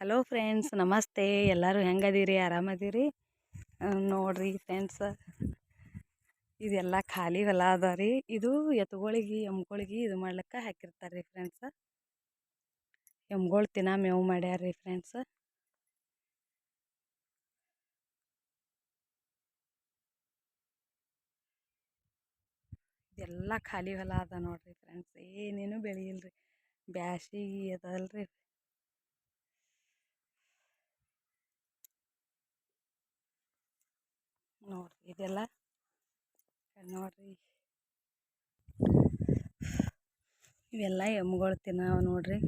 Hello friends ನಮಸ್ತೆ. ಎಲ್ಲರೂ ಹೆಂಗದೀರಿ? ಆರಾಮದೀರಿ? ನೋಡ್ರಿ ಫ್ರೆಂಡ್ಸ್ ಇದೆಲ್ಲ ಖಾಲಿ ಹೊಲ ಅದ ರೀ ಇದು ಎತ್ತುಗಳಿಗೆ, ಎಮ್ಗಳಿಗೆ ಇದು ಮಾಡ್ಲಿಕ್ಕೆ ಹಾಕಿರ್ತಾರೆ ರೀ ಫ್ರೆಂಡ್ಸ್ ಎಮ್ಗಳು ತಿನ್ನ ಮೇವು ಮಾಡ್ಯಾರ ರೀ ಫ್ರೆಂಡ್ಸ್ ಇದೆಲ್ಲ ಖಾಲಿ ಹೊಲ ಅದ ನೋಡ್ರಿ ಫ್ರೆಂಡ್ಸ್ ಏನೇನು ಬೆಳೆಯಿಲ್ರಿ ಬ್ಯಾಸಿಗೆ ಅದಲ್ರಿ. ನೋಡ್ರಿ ಇದೆಲ್ಲ. ನೋಡ್ರಿ. ಇವೆಲ್ಲ ಎಮ್ಗಳು ತಿನ್ನವ ನೋಡ್ರಿ.